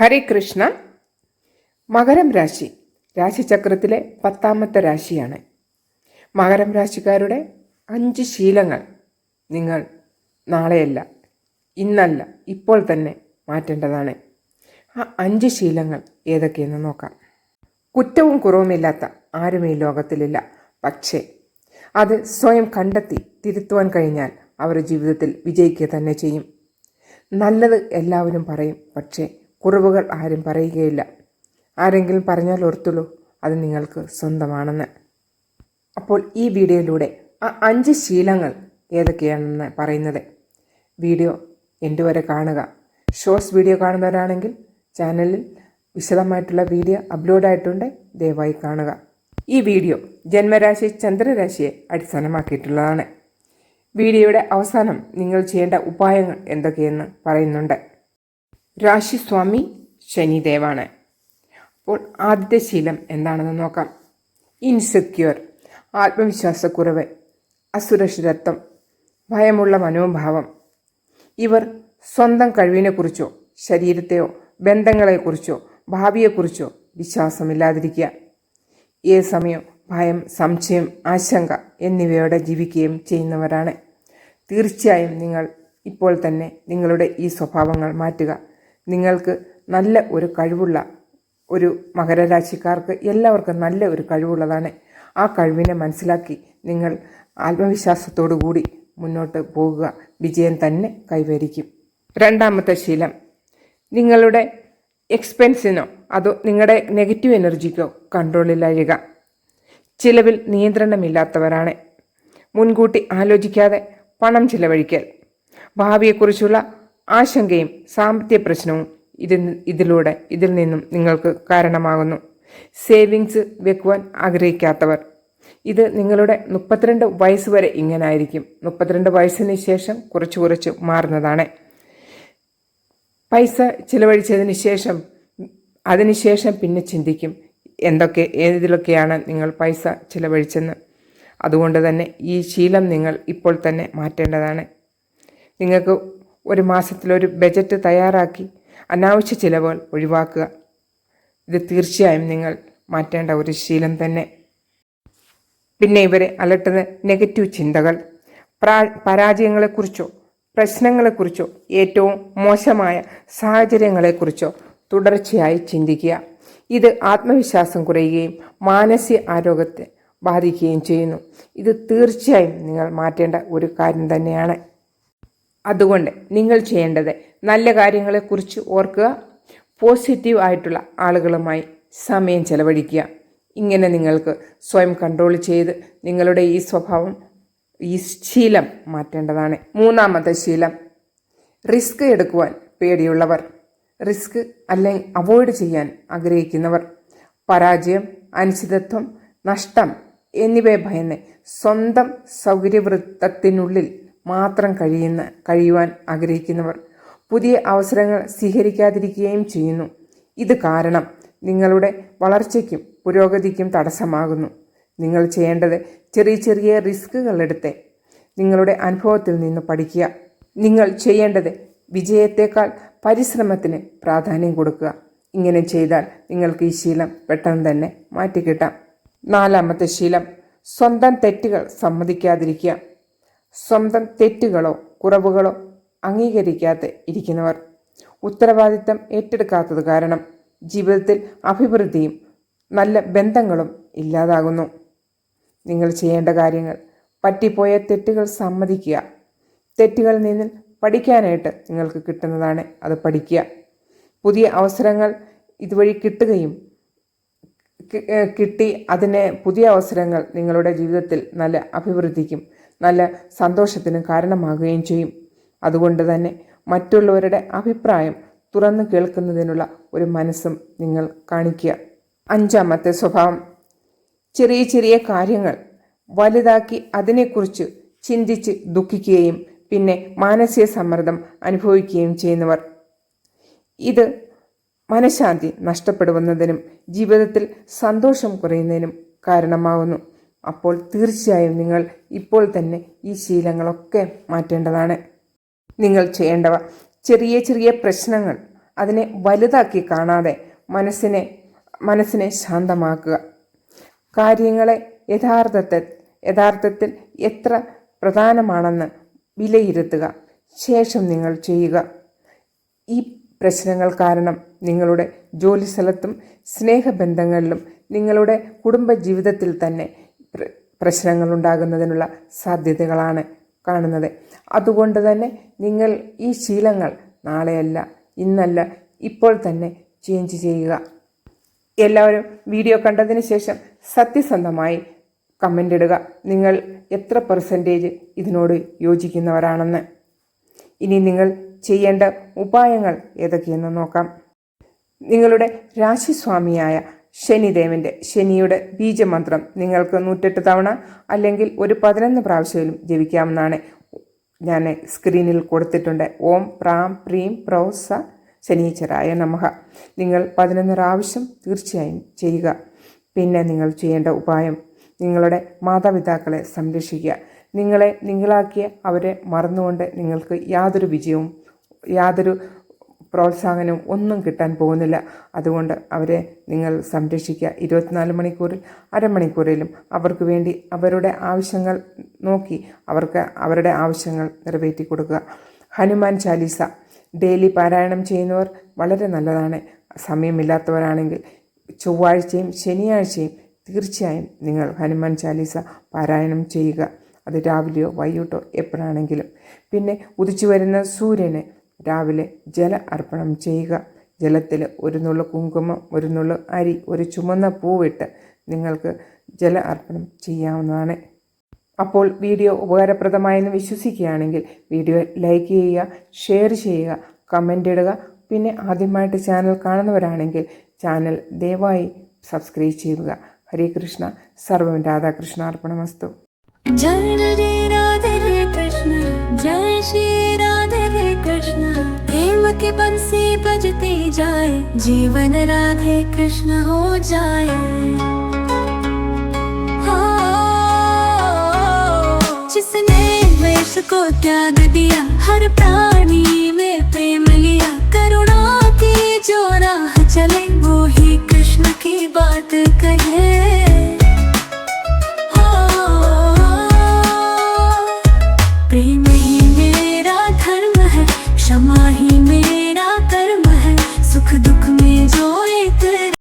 ഹരേ കൃഷ്ണ. മകരം രാശി. രാശിചക്രത്തിലെ പത്താമത്തെ രാശിയാണ്. മകരം രാശിക്കാരുടെ അഞ്ച് ശീലങ്ങൾ നിങ്ങൾ നാളെയല്ല ഇന്നല്ല ഇപ്പോൾ തന്നെ മാറ്റേണ്ടതാണ്. ആ അഞ്ച് ശീലങ്ങൾ ഏതൊക്കെയെന്ന് നോക്കാം. കുറ്റവും കുറവുമില്ലാത്ത ഈ ലോകത്തിലില്ല. പക്ഷേ അത് സ്വയം കണ്ടെത്തി തിരുത്തുവാൻ കഴിഞ്ഞാൽ അവരുടെ ജീവിതത്തിൽ വിജയിക്കുക തന്നെ ചെയ്യും. നല്ലത് എല്ലാവരും പറയും പക്ഷേ കുറവുകൾ ആരും പറയുകയില്ല. ആരെങ്കിലും പറഞ്ഞാൽ ഓർത്തുള്ളൂ അത് നിങ്ങൾക്ക് സ്വന്തമാണെന്ന്. അപ്പോൾ ഈ വീഡിയോയിലൂടെ ആ അഞ്ച് ശീലങ്ങൾ ഏതൊക്കെയാണെന്ന് പറയുന്നത്? വീഡിയോ എന്റെ വരെ കാണുക? ഷോർട്സ് വീഡിയോ കാണുന്നവരാണെങ്കിൽ ചാനലിൽ വിശദമായിട്ടുള്ള വീഡിയോ അപ്ലോഡായിട്ടുണ്ട്. ദയവായി കാണുക. ഈ വീഡിയോ ജന്മരാശി ചന്ദ്രരാശിയെ അടിസ്ഥാനമാക്കിയിട്ടുള്ളതാണ്. വീഡിയോയുടെ അവസാനം നിങ്ങൾ ചെയ്യേണ്ട ഉപായങ്ങൾ എന്തൊക്കെയെന്ന് പറയുന്നുണ്ട്. രാശിസ്വാമി ശനിദേവാണ്. അപ്പോൾ ആദ്യത്തെ ശീലം എന്താണെന്ന് നോക്കാം. ഇൻസെക്യൂർ ആത്മവിശ്വാസക്കുറവ് അസുരക്ഷിതത്വം ഭയമുള്ള മനോഭാവം. ഇവർ സ്വന്തം കഴിവിനെക്കുറിച്ചോ ശരീരത്തെയോ ബന്ധങ്ങളെക്കുറിച്ചോ ഭാവിയെക്കുറിച്ചോ വിശ്വാസമില്ലാതിരിക്കുക. ഏത് സമയം ഭയം സംശയം ആശങ്ക എന്നിവയോടെ ജീവിക്കുകയും ചെയ്യുന്നവരാണ്. തീർച്ചയായും നിങ്ങൾ ഇപ്പോൾ തന്നെ നിങ്ങളുടെ ഈ സ്വഭാവങ്ങൾ മാറ്റുക. നിങ്ങൾക്ക് നല്ല ഒരു കഴിവുള്ള ഒരു മകരരാശിക്കാർക്ക് എല്ലാവർക്കും നല്ല ഒരു കഴിവുള്ളതാണ്. ആ കഴിവിനെ മനസ്സിലാക്കി നിങ്ങൾ ആത്മവിശ്വാസത്തോടു കൂടി മുന്നോട്ട് പോകുക. വിജയം തന്നെ കൈവരിക്കും. രണ്ടാമത്തെ ശീലം. നിങ്ങളുടെ എക്സ്പെൻസിനോ അതോ നിങ്ങളുടെ നെഗറ്റീവ് എനർജിക്കോ കൺട്രോളിലഴിയുക ചിലവിൽ നിയന്ത്രണമില്ലാത്തവരാണ്. മുൻകൂട്ടി ആലോചിക്കാതെ പണം ചിലവഴിക്കൽ. ഭാവിയെക്കുറിച്ചുള്ള ആശങ്കയും സാമ്പത്തിക പ്രശ്നവും ഇതിൽ ഇതിലൂടെ ഇതിൽ നിന്നും നിങ്ങൾക്ക് കാരണമാകുന്നു. സേവിങ്സ് വെക്കുവാൻ ആഗ്രഹിക്കാത്തവർ. ഇത് നിങ്ങളുടെ മുപ്പത്തിരണ്ട് വയസ്സ് വരെ ഇങ്ങനെ ആയിരിക്കും മുപ്പത്തിരണ്ട് വയസ്സിന് ശേഷം കുറച്ച് കുറച്ച് മാറുന്നതാണ്. പൈസ ചിലവഴിച്ചതിന് ശേഷം അതിനുശേഷം പിന്നെ ചിന്തിക്കും എന്തൊക്കെ ഏതിലൊക്കെയാണ് നിങ്ങൾ പൈസ ചിലവഴിച്ചെന്ന്. അതുകൊണ്ട് തന്നെ ഈ ശീലം നിങ്ങൾ ഇപ്പോൾ തന്നെ മാറ്റേണ്ടതാണ്. നിങ്ങൾക്ക് ഒരു മാസത്തിലൊരു ബജറ്റ് തയ്യാറാക്കി അനാവശ്യ ചിലവുകൾ ഒഴിവാക്കുക. ഇത് തീർച്ചയായും നിങ്ങൾ മാറ്റേണ്ട ഒരു ശീലം തന്നെ. പിന്നെ ഇവരെ അലട്ടുന്ന നെഗറ്റീവ് ചിന്തകൾ. പ്രാ പരാജയങ്ങളെക്കുറിച്ചോ പ്രശ്നങ്ങളെക്കുറിച്ചോ ഏറ്റവും മോശമായ സാഹചര്യങ്ങളെക്കുറിച്ചോ തുടർച്ചയായി ചിന്തിക്കുക. ഇത് ആത്മവിശ്വാസം കുറയുകയും മാനസിക ആരോഗ്യത്തെ ബാധിക്കുകയും ചെയ്യുന്നു. ഇത് തീർച്ചയായും നിങ്ങൾ മാറ്റേണ്ട ഒരു കാര്യം തന്നെയാണ്. അതുകൊണ്ട് നിങ്ങൾ ചെയ്യേണ്ടത് നല്ല കാര്യങ്ങളെക്കുറിച്ച് ഓർക്കുക. പോസിറ്റീവ് ആയിട്ടുള്ള ആളുകളുമായി സമയം ചെലവഴിക്കുക. ഇങ്ങനെ നിങ്ങൾക്ക് സ്വയം കൺട്രോൾ ചെയ്ത് നിങ്ങളുടെ ഈ സ്വഭാവം ഈ ശീലം മാറ്റേണ്ടതാണ്. മൂന്നാമത്തെ ശീലം റിസ്ക് എടുക്കുവാൻ പേടിയുള്ളവർ. റിസ്ക് അല്ലെങ്കിൽ അവോയ്ഡ് ചെയ്യാൻ ആഗ്രഹിക്കുന്നവർ. പരാജയം അനിശ്ചിതത്വം നഷ്ടം എന്നിവയെ ഭയന്ന് സ്വന്തം സൗകര്യവൃത്തത്തിനുള്ളിൽ മാത്രം കഴിയുന്ന കഴിയുവാൻ ആഗ്രഹിക്കുന്നവർ പുതിയ അവസരങ്ങൾ സ്വീകരിക്കാതിരിക്കുകയും ചെയ്യുന്നു. ഇത് കാരണം നിങ്ങളുടെ വളർച്ചയ്ക്കും പുരോഗതിക്കും തടസ്സമാകുന്നു. നിങ്ങൾ ചെയ്യേണ്ടത് ചെറിയ ചെറിയ റിസ്കുകൾ എടുത്ത് നിങ്ങളുടെ അനുഭവത്തിൽ നിന്ന് പഠിക്കുക. നിങ്ങൾ ചെയ്യേണ്ടത് വിജയത്തേക്കാൾ പരിശ്രമത്തിന് പ്രാധാന്യം കൊടുക്കുക. ഇങ്ങനെ ചെയ്താൽ നിങ്ങൾക്ക് ഈ ശീലം പെട്ടെന്ന് തന്നെ മാറ്റിക്കിട്ടാം. നാലാമത്തെ ശീലം സ്വന്തം തെറ്റുകൾ സമ്മതിക്കാതിരിക്കുക. സ്വന്തം തെറ്റുകളോ കുറവുകളോ അംഗീകരിക്കാതെ ഇരിക്കുന്നവർ. ഉത്തരവാദിത്തം ഏറ്റെടുക്കാത്തത് കാരണം ജീവിതത്തിൽ അഭിവൃദ്ധിയും നല്ല ബന്ധങ്ങളും ഇല്ലാതാകുന്നു. നിങ്ങൾ ചെയ്യേണ്ട കാര്യങ്ങൾ പറ്റിപ്പോയ തെറ്റുകൾ സമ്മതിക്കുക. തെറ്റുകളിൽ നിന്ന് പഠിക്കാനായിട്ട് നിങ്ങൾക്ക് കിട്ടുന്നതാണ് അത് പഠിക്കുക. പുതിയ അവസരങ്ങൾ ഇതുവഴി കിട്ടുകയും കിട്ടി അതിനെ പുതിയ അവസരങ്ങൾ നിങ്ങളുടെ ജീവിതത്തിൽ നല്ല അഭിവൃദ്ധിക്കും നല്ല സന്തോഷത്തിന് കാരണമാകുകയും ചെയ്യും. അതുകൊണ്ട് തന്നെ മറ്റുള്ളവരുടെ അഭിപ്രായം തുറന്നു കേൾക്കുന്നതിനുള്ള ഒരു മനസ്സും നിങ്ങൾ കാണിക്കുക. അഞ്ചാമത്തെ സ്വഭാവം. ചെറിയ ചെറിയ കാര്യങ്ങൾ വലുതാക്കി അതിനെക്കുറിച്ച് ചിന്തിച്ച് ദുഃഖിക്കുകയും പിന്നെ മാനസിക സമ്മർദ്ദം അനുഭവിക്കുകയും ചെയ്യുന്നവർ. ഇത് മനഃശാന്തി നഷ്ടപ്പെടുവുന്നതിനും ജീവിതത്തിൽ സന്തോഷം കുറയുന്നതിനും കാരണമാകുന്നു അപ്പോൾ തീർച്ചയായും നിങ്ങൾ ഇപ്പോൾ തന്നെ ഈ ശീലങ്ങളൊക്കെ മാറ്റേണ്ടതാണ്. നിങ്ങൾ ചെയ്യേണ്ടവ ചെറിയ ചെറിയ പ്രശ്നങ്ങൾ അതിനെ വലുതാക്കി കാണാതെ മനസ്സിനെ മനസ്സിനെ ശാന്തമാക്കുക. കാര്യങ്ങളെ യഥാർത്ഥത്തിൽ യഥാർത്ഥത്തിൽ എത്ര പ്രധാനമാണെന്ന് വിലയിരുത്തുക. ശേഷം നിങ്ങൾ ചെയ്യുക. ഈ പ്രശ്നങ്ങൾ കാരണം നിങ്ങളുടെ ജോലിസ്ഥലത്തും സ്നേഹബന്ധങ്ങളിലും നിങ്ങളുടെ കുടുംബജീവിതത്തിൽ തന്നെ പ്ര- പ്രശ്നങ്ങൾ ഉണ്ടാകുന്നതിനുള്ള സാധ്യതകളാണ് കാണുന്നത്. അതുകൊണ്ട് തന്നെ നിങ്ങൾ ഈ ശീലങ്ങൾ നാളെയല്ല ഇന്നല്ല ഇപ്പോൾ തന്നെ ചേഞ്ച് ചെയ്യുക. എല്ലാവരും വീഡിയോ കണ്ടതിന് ശേഷം സത്യസന്ധമായി കമന്റ് ഇടുക. നിങ്ങൾ എത്ര പെർസെന്റേജ് ഇതിനോട് യോജിക്കുന്നവരാണെന്ന്. ഇനി നിങ്ങൾ ചെയ്യേണ്ട ഉപായങ്ങൾ ഏതൊക്കെയെന്ന് നോക്കാം. നിങ്ങളുടെ രാശിസ്വാമിയായ ശനിദേവന്റെ ശനിയുടെ ബീജമന്ത്രം നിങ്ങൾക്ക് നൂറ്റെട്ട് തവണ അല്ലെങ്കിൽ ഒരു പതിനൊന്ന് പ്രാവശ്യവും ജപിക്കാമെന്നാണ് ഞാൻ സ്ക്രീനിൽ കൊടുത്തിട്ടുണ്ട്. ഓം പ്രാം പ്രീം പ്രൗസ ശനീശ്വരായ നമഹ നിങ്ങൾ പതിനൊന്ന് പ്രാവശ്യം തീർച്ചയായും ചെയ്യുക. പിന്നെ നിങ്ങൾ ചെയ്യേണ്ട ഉപായം നിങ്ങളുടെ മാതാപിതാക്കളെ സംരക്ഷിക്കുക. നിങ്ങളെ നിങ്ങളാക്കിയ അവരെ മറന്നുകൊണ്ട് നിങ്ങൾക്ക് യാതൊരു വിജയവും യാതൊരു പ്രോത്സാഹനവും ഒന്നും കിട്ടാൻ പോകുന്നില്ല. അതുകൊണ്ട് അവരെ നിങ്ങൾ സംരക്ഷിക്കുക. ഇരുപത്തിനാല് മണിക്കൂറിൽ അരമണിക്കൂറിലും അവർക്ക് വേണ്ടി അവരുടെ ആവശ്യങ്ങൾ നോക്കി അവർക്ക് അവരുടെ ആവശ്യങ്ങൾ നിറവേറ്റി കൊടുക്കുക. ഹനുമാൻ ചാലീസ ഡെയിലി പാരായണം ചെയ്യുന്നവർ വളരെ നല്ലതാണ്. സമയമില്ലാത്തവരാണെങ്കിൽ ചൊവ്വാഴ്ചയും ശനിയാഴ്ചയും തീർച്ചയായും നിങ്ങൾ ഹനുമാൻ ചാലീസ പാരായണം ചെയ്യുക. അത് രാവിലെയോ വൈകിട്ടോ എപ്പോഴാണെങ്കിലും. പിന്നെ ഉദിച്ചു വരുന്ന സൂര്യന് രാവിലെ ജല അർപ്പണം ചെയ്യുക. ജലത്തിൽ ഒരു നുള്ളു കുങ്കുമം ഒരു നുള്ളു അരി ഒരു ചുമന്ന പൂവിട്ട് നിങ്ങൾക്ക് ജല അർപ്പണം ചെയ്യാവുന്നതാണ്. അപ്പോൾ വീഡിയോ ഉപകാരപ്രദമായെന്ന് വിശ്വസിക്കുകയാണെങ്കിൽ വീഡിയോ ലൈക്ക് ചെയ്യുക ഷെയർ ചെയ്യുക കമന്റ് ഇടുക. പിന്നെ ആദ്യമായിട്ട് ചാനൽ കാണുന്നവരാണെങ്കിൽ ചാനൽ ദയവായി സബ്സ്ക്രൈബ് ചെയ്യുക. ഹരേ കൃഷ്ണ. സർവം രാധാകൃഷ്ണ അർപ്പണമസ്തു. कृष्ण। जय श्री राधे कृष्ण। प्रेम की बंसी बजती जाए। जीवन राधे कृष्ण हो जाए। जिसने वेश को त्याग दिया, हर प्राणी में प्रेम लिया, करुणा की जो राह